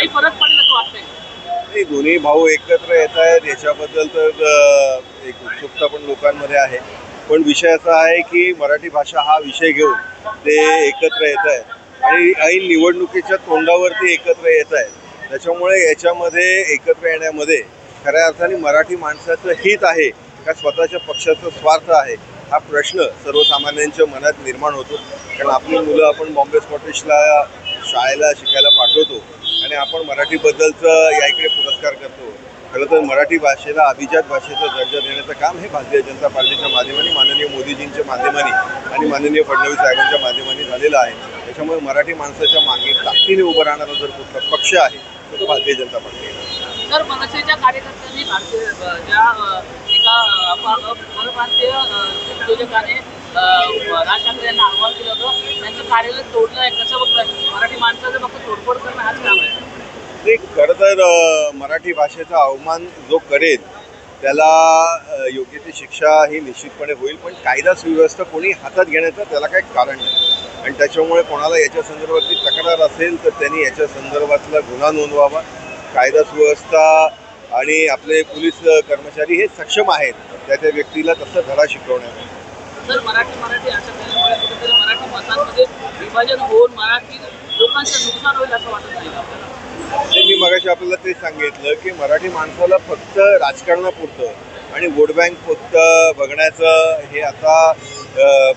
काही फरक पडेल असं वाटतंय? नाही दोन्ही भाऊ एकत्र येत आहेत. याच्याबद्दल तर एक उत्सुकता पण लोकांमध्ये आहे. पण विषय असा आहे की मराठी भाषा हा विषय घेऊन ते एकत्र येत आहेत. आणि ऐन निवडणुकीच्या तोंडावरती एकत्र येत आहेत. त्याच्यामुळे याच्यामध्ये एकत्र येण्यामध्ये खऱ्या अर्थाने मराठी माणसाचं हित आहे. का स्वतःच्या पक्षाचा स्वार्थ आहे. हा प्रश्न सर्वसामान्यांच्या मनात निर्माण होतो. कारण आपली मुलं आपण बॉम्बे स्कॉटिशला शाळेला शिकायला पाठवतो. आणि आपण मराठीबद्दलचं या इकडे पुरस्कार करतो. खरं तर मराठी भाषेला अभिजात भाषेचा दर्जा देण्याचं काम हे भारतीय जनता पार्टीच्या माध्यमाने माननीय मोदीजींच्या माध्यमाने आणि माननीय फडणवीस साहेबांच्या माध्यमाने झालेलं आहे. त्याच्यामुळे मराठी माणसाच्या मागे ताकदीने उभं राहणारा जर कुठला पक्ष आहे तर तो भारतीय जनता पार्टी आहे. तर मनसेच्या कार्यकर्त्यांनी भारतीय ज्या एका परप्रांतीय उद्योजकाने राज ठाकरे यांना आव्हान केलं होतं त्यांचं कार्यालय तोडलं आहे कसं बघतात मराठी माणसाचं फक्त तोडफोड करणं हाच काम आहे ते खरं तर मराठी भाषेचा अवमान जो करेल त्याला योग्य ती शिक्षा ही निश्चितपणे होईल पण कायदा सुव्यवस्था कोणी हातात घेण्याचं त्याला काही कारण नाही. आणि त्याच्यामुळे कोणाला याच्या संदर्भातली तक्रार असेल तर त्यांनी याच्या संदर्भातला गुन्हा नोंदवावा. कायदा सुव्यवस्था आणि आपले पोलीस कर्मचारी हे सक्षम आहेत. त्या त्या व्यक्तीला तसं धडा शिकवण्याचा मराठी मराठी असं केल्यामुळे कुठेतरी मराठी मतांमध्ये विभाजन होऊन मराठी लोकांचं नुकसान होईल असं वाटत नाही आपल्याला? ते मी मगाशी आपल्याला ते सांगितलं की मराठी माणसाला फक्त राजकारणापुरतं आणि वोट बँक फक्त बघण्याचं हे आता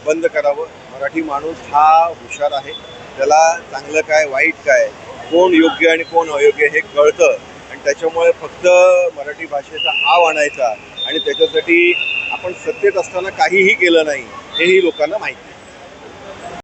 बंद करावं. मराठी माणूस हा हुशार आहे. त्याला चांगलं काय वाईट काय कोण योग्य आणि कोण अयोग्य हे कळतं. आणि त्याच्यामुळे फक्त मराठी भाषेचा आव आणायचा आणि त्याच्यासाठी आपण सत्तेत असताना काहीही केलं नाही हेही लोकांना माहिती आहे.